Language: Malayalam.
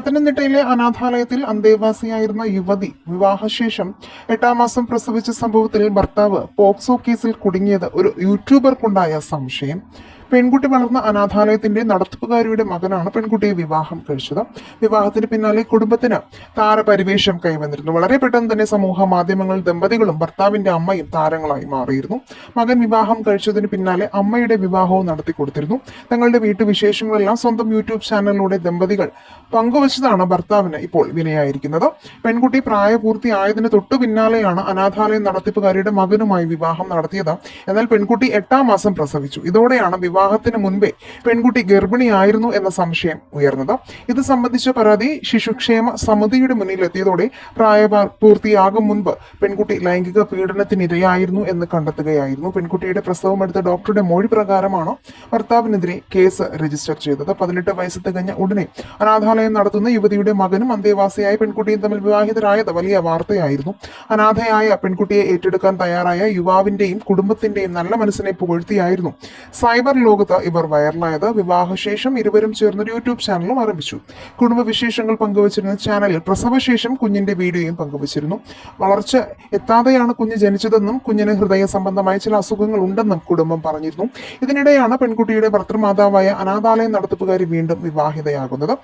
പത്തനംതിട്ടയിലെ അനാഥാലയത്തിൽ അന്തേവാസിയായിരുന്ന യുവതി വിവാഹശേഷം എട്ടാം മാസം പ്രസവിച്ച സംഭവത്തിൽ ഭർത്താവ് പോക്സോ കേസിൽ കുടുങ്ങിയത് ഒരു യൂട്യൂബർക്കുണ്ടായ സംശയം. പെൺകുട്ടി വളർന്ന അനാഥാലയത്തിന്റെ നടത്തിപ്പുകാരിയുടെ മകനാണ് പെൺകുട്ടിയെ വിവാഹം കഴിച്ചത്. വിവാഹത്തിന് പിന്നാലെ കുടുംബത്തിന് താരപരിവേഷം കൈവന്നിരുന്നു. വളരെ പെട്ടെന്ന് തന്നെ സമൂഹ മാധ്യമങ്ങൾ ദമ്പതികളും ഭർത്താവിന്റെ അമ്മയും താരങ്ങളായി മാറിയിരുന്നു. മകൻ വിവാഹം കഴിച്ചതിന് പിന്നാലെ അമ്മയുടെ വിവാഹവും നടത്തി കൊടുത്തിരുന്നു. തങ്ങളുടെ വീട്ടുവിശേഷങ്ങളെല്ലാം സ്വന്തം യൂട്യൂബ് ചാനലിലൂടെ ദമ്പതികൾ പങ്കുവച്ചതാണ് ഭർത്താവിന് ഇപ്പോൾ വിനയായിരിക്കുന്നത്. പെൺകുട്ടി പ്രായപൂർത്തിയായതിന് തൊട്ടു പിന്നാലെയാണ് അനാഥാലയം നടത്തിപ്പുകാരിയുടെ മകനുമായി വിവാഹം നടത്തിയത്. എന്നാൽ പെൺകുട്ടി എട്ടാം മാസം പ്രസവിച്ചു. ഇതോടെയാണ് വിവാഹത്തിന് മുൻപേ പെൺകുട്ടി ഗർഭിണിയായിരുന്നു എന്ന സംശയം ഉയർന്നത്. ഇത് സംബന്ധിച്ച പരാതി ശിശുക്ഷേമ സമിതിയുടെ മുന്നിലെത്തിയതോടെ പ്രായപൂർത്തിയാകും മുൻപ് പെൺകുട്ടി ലൈംഗിക പീഡനത്തിനിരയായിരുന്നു എന്ന് കണ്ടെത്തുകയായിരുന്നു. പെൺകുട്ടിയുടെ പ്രസവമെടുത്ത ഡോക്ടറുടെ മൊഴി പ്രകാരമാണ് ഭർത്താവിനെതിരെ കേസ് രജിസ്റ്റർ ചെയ്തത്. പതിനെട്ട് വയസ്സ് തികഞ്ഞ ഉടനെ അനാഥാലയം നടത്തുന്ന യുവതിയുടെ മകനും അന്തേവാസിയായ പെൺകുട്ടിയും തമ്മിൽ വിവാഹിതരായത് വലിയ വാർത്തയായിരുന്നു. അനാഥയായ പെൺകുട്ടിയെ ഏറ്റെടുക്കാൻ തയ്യാറായ യുവാവിന്റെയും കുടുംബത്തിന്റെയും നല്ല മനസ്സിനെ പുകഴ്ത്തിയായിരുന്നു. സൈബർ ലോകത്ത് ഇവർ വൈറലായത് വിവാഹശേഷം ഇരുവരും ചേർന്നൊരു യൂട്യൂബ് ചാനലും ആരംഭിച്ചു. കുടുംബവിശേഷങ്ങൾ പങ്കുവച്ചിരുന്ന ചാനലിൽ പ്രസവശേഷം കുഞ്ഞിന്റെ വീഡിയോയും പങ്കുവച്ചിരുന്നു. വളർച്ച എത്താതെയാണ് കുഞ്ഞ് ജനിച്ചതെന്നും കുഞ്ഞിന് ഹൃദയ സംബന്ധമായ ചില അസുഖങ്ങൾ ഉണ്ടെന്നും കുടുംബം പറഞ്ഞിരുന്നു. ഇതിനിടെയാണ് പെൺകുട്ടിയുടെ ഭർത്തൃമാതാവായ അനാഥാലയം നടത്തിപ്പുകാരി വീണ്ടും വിവാഹിതയാകുന്നത്.